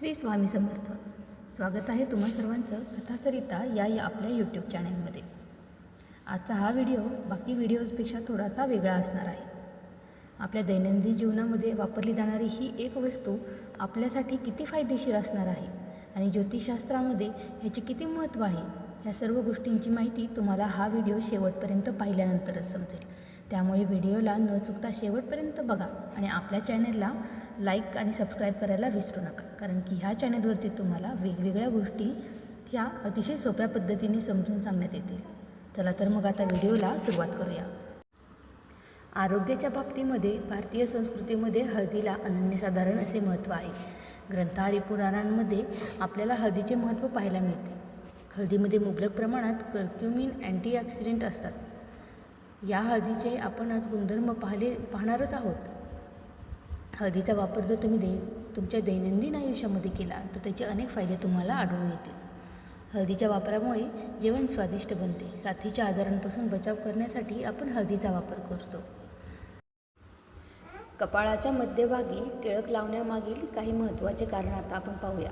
श्री स्वामी समर्थ. स्वागत आहे तुम्हा सर्वांचं कथासरिता या या आपल्या यूट्यूब चॅनलमध्ये आजचा हा व्हिडिओ बाकी व्हिडिओजपेक्षा थोडासा वेगळा असणार आहे. आपल्या दैनंदिन जीवनामध्ये वापरली जाणारी ही एक वस्तू आपल्यासाठी किती फायदेशीर असणार आहे आणि ज्योतिषशास्त्रामध्ये ह्याचे किती महत्त्व आहे ह्या सर्व गोष्टींची माहिती तुम्हाला हा व्हिडिओ शेवटपर्यंत पाहिल्यानंतरच समजेल. त्यामुळे व्हिडिओला न चुकता शेवटपर्यंत बघा आणि आपल्या चॅनलला लाईक आणि सबस्क्राईब करायला विसरू नका. कारण की ह्या चॅनलवरती तुम्हाला वेगवेगळ्या गोष्टी ह्या अतिशय सोप्या पद्धतीने समजून सांगण्यात येतील. चला तर मग आता व्हिडिओला सुरुवात करूया. आरोग्याच्या बाबतीमध्ये भारतीय संस्कृतीमध्ये हळदीला अनन्यसाधारण असे महत्त्व आहे. ग्रंथारी पुराणांमध्ये आपल्याला हळदीचे महत्त्व पाहायला मिळते. हळदीमध्ये मुबलक प्रमाणात कर्क्युमिन अँटीऑक्सिडेंट असतात. या हळदीचे आपण आज गुणधर्म पाहिले पाहणारच आहोत. हळदीचा वापर जर तुम्ही दै तुमच्या दैनंदिन आयुष्यामध्ये केला तर त्याचे अनेक फायदे तुम्हाला आढळून येतील. हळदीच्या वापरामुळे जेवण स्वादिष्ट बनते. साथीच्या आजारांपासून बचाव करण्यासाठी आपण हळदीचा वापर करतो. कपाळाच्या मध्यभागी टिळक लावण्यामागील काही महत्त्वाचे कारण आता आपण पाहूया.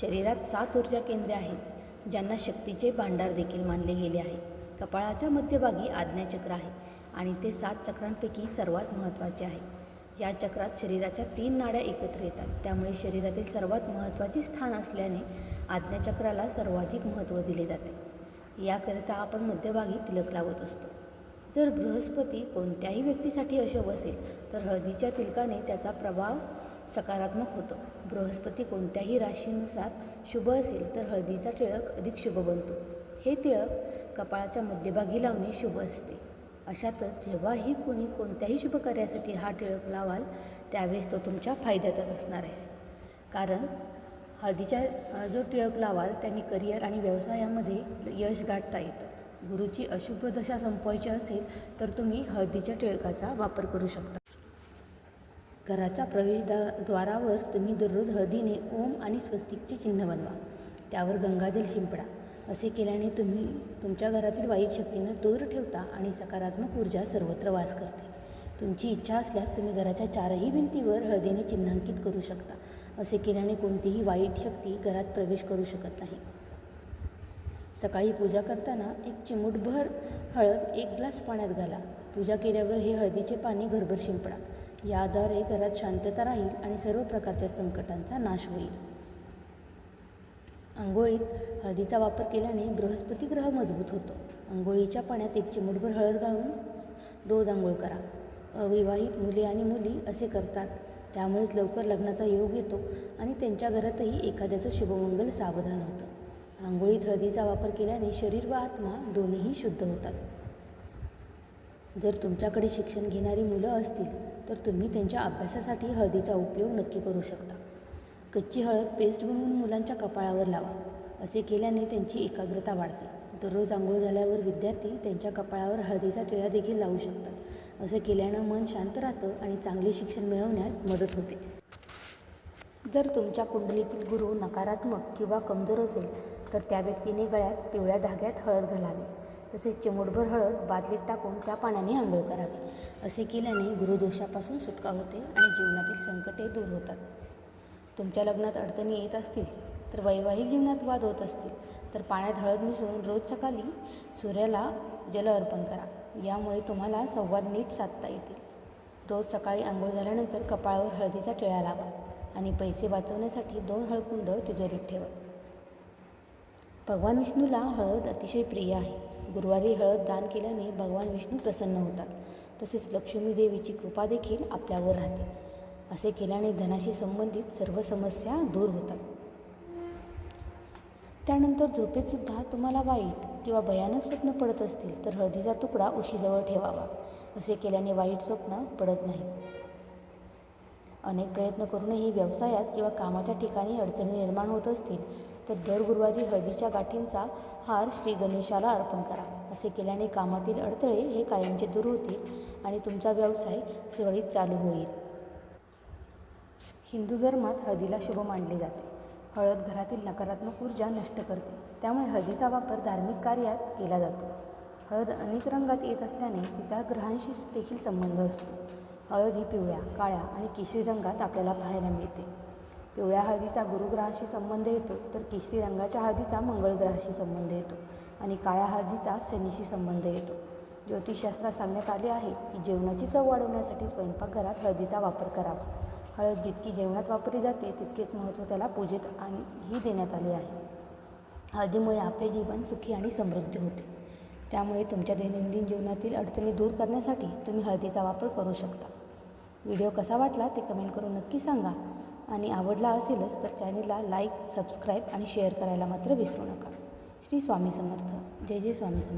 शरीरात सात ऊर्जा केंद्रे आहेत ज्यांना शक्तीचे भांडार देखील मानले गेले आहे. कपाळाच्या मध्यभागी आज्ञाचक्र आहे आणि ते सात चक्रांपैकी सर्वात महत्त्वाचे आहे. या चक्रात शरीराच्या तीन नाड्या एकत्र येतात. त्यामुळे शरीरातील सर्वात महत्त्वाचे स्थान असल्याने आज्ञाचक्राला सर्वाधिक महत्त्व दिले जाते. याकरिता आपण मध्यभागी तिलक लावत असतो. जर बृहस्पती कोणत्याही व्यक्तीसाठी अशुभ असेल तर हळदीच्या तिलकाने त्याचा प्रभाव सकारात्मक होतो. बृहस्पती कोणत्याही राशीनुसार शुभ असेल तर हळदीचा टिळक अधिक शुभ बनतो. हे टिळक कपाळाच्या मध्यभागी लावणे शुभ असते. अशातच जेव्हाही कोणी कोणत्याही शुभकार्यासाठी हा टिळक लावाल त्यावेळेस तो तुमच्या फायद्यातच असणार आहे. कारण हळदीच्या जो टिळक लावाल त्यांनी करिअर आणि व्यवसायामध्ये यश गाठता येतं. गुरुची अशुभ दशा संपवायची असेल तर तुम्ही हळदीच्या टिळकाचा वापर करू शकता. घराच्या प्रवेशद्वारावर तुम्ही दररोज हळदीने ओम आणि स्वस्तिकचे चिन्ह बनवा. त्यावर गंगाजल शिंपडा. असे केल्याने तुम्ही तुमच्या घरातील वाईट शक्तींना दूर ठेवता आणि सकारात्मक ऊर्जा सर्वत्र वास करते. तुमची इच्छा असल्यास तुम्ही घराच्या चारही भिंतीवर हळदीने चिन्हांकित करू शकता. असे केल्याने कोणतीही वाईट शक्ती घरात प्रवेश करू शकत नाही. सकाळी पूजा करताना एक चिमूटभर हळद एक ग्लास पाण्यात घाला. पूजा केल्यावर हे हळदीचे पाणी घरभर शिंपडा. याद्वारे घरात शांतता राहील आणि सर्व प्रकारच्या संकटांचा नाश होईल. आंघोळीत हळदीचा वापर केल्याने बृहस्पती ग्रह मजबूत होतो. आंघोळीच्या पाण्यात एक चिमटभर हळद घालून रोज आंघोळ करा. अविवाहित मुले आणि मुली असे करतात. त्यामुळेच लवकर लग्नाचा योग येतो आणि त्यांच्या घरातही एखाद्याचं शुभमंगल सावधान होतं. आंघोळीत हळदीचा वापर केल्याने शरीर व आत्मा दोन्हीही शुद्ध होतात. जर तुमच्याकडे शिक्षण घेणारी मुलं असतील तर तुम्ही त्यांच्या अभ्यासासाठी हळदीचा उपयोग नक्की करू शकता. कच्ची हळद पेस्ट बनवून मुलांच्या कपाळावर लावा. असे केल्याने त्यांची एकाग्रता वाढते. दररोज आंघोळ झाल्यावर विद्यार्थी त्यांच्या कपाळावर हळदीचा टिळा देखील लावू शकतात. असं केल्यानं मन शांत राहतं आणि चांगले शिक्षण मिळवण्यात मदत होते. जर तुमच्या कुंडलीतील गुरु नकारात्मक किंवा कमजोर असेल तर त्या व्यक्तीने गळ्यात पिवळ्या धाग्यात हळद घालावी. तसेच चिमूटभर हळद बादलीत टाकून त्या पाण्याने आंघोळ करावी. असे केल्याने गुरुदोषापासून सुटका होते आणि जीवनातील संकटे दूर होतात. तुमच्या लग्नात अडचणी येत असतील तर वैवाहिक जीवनात वाद होत असतील तर पाण्यात हळद मिसळून रोज सकाळी सूर्याला जल अर्पण करा. यामुळे तुम्हाला संवाद नीट साधता येतील. रोज सकाळी आंघोळ झाल्यानंतर कपाळावर हळदीचा टिळा लावा आणि पैसे वाचवण्यासाठी दोन हळकुंड तिजोरीत ठेवा. भगवान विष्णूला हळद अतिशय प्रिय आहे. गुरुवारी हळद दान केल्याने भगवान विष्णू प्रसन्न होतात. तसेच लक्ष्मी देवीची कृपा देखील आपल्यावर राहते. असे केल्याने धनाशी संबंधित सर्व समस्या दूर होतात. त्यानंतर झोपेतसुद्धा तुम्हाला वाईट किंवा भयानक स्वप्न पडत असतील तर हळदीचा तुकडा उशीजवळ ठेवावा. असे केल्याने वाईट स्वप्न पडत नाही अनेक प्रयत्न करूनही व्यवसायात किंवा कामाच्या ठिकाणी अडचणी निर्माण होत असतील तर दर गुरुवारी हळदीच्या गाठींचा हार श्री गणेशाला अर्पण करा. असे केल्याने कामातील अडथळे हे कायमचे दूर होतील आणि तुमचा व्यवसाय सुरळीत चालू होईल. हिंदू धर्मात हळदीला शुभ मानले जाते. हळद घरातील नकारात्मक ऊर्जा नष्ट करते. त्यामुळे हळदीचा वापर धार्मिक कार्यात केला जातो. हळद अनेक रंगात येत असल्याने तिचा ग्रहांशी देखील संबंध असतो. हळद ही पिवळ्या काळ्या आणि केशरी रंगात आपल्याला पाहायला मिळते. पिवळ्या हळदीचा गुरुग्रहाशी संबंध येतो तर केशरी रंगाच्या हळदीचा मंगळग्रहाशी संबंध येतो आणि काळ्या हळदीचा शनीशी संबंध येतो. ज्योतिषशास्त्रात सांगण्यात आले आहे की जेवणाची चव वाढवण्यासाठी स्वयंपाकघरात हळदीचा वापर करावा. हळद जितकी जेवणात वापरली जाते तितकेच महत्त्व त्याला पूजेत आणि ही देण्यात आले आहे. हळदीमुळे आपले जीवन सुखी आणि समृद्ध होते. त्यामुळे तुमच्या दैनंदिन जीवनातील अडचणी दूर करण्यासाठी तुम्ही हळदीचा वापर करू शकता. व्हिडिओ कसा वाटला ते कमेंट करून नक्की सांगा आणि आवडला असेलच तर चॅनेलला लाईक सबस्क्राईब आणि शेअर करायला मात्र विसरू नका. श्री स्वामी समर्थ. जय जय स्वामी समर्थ.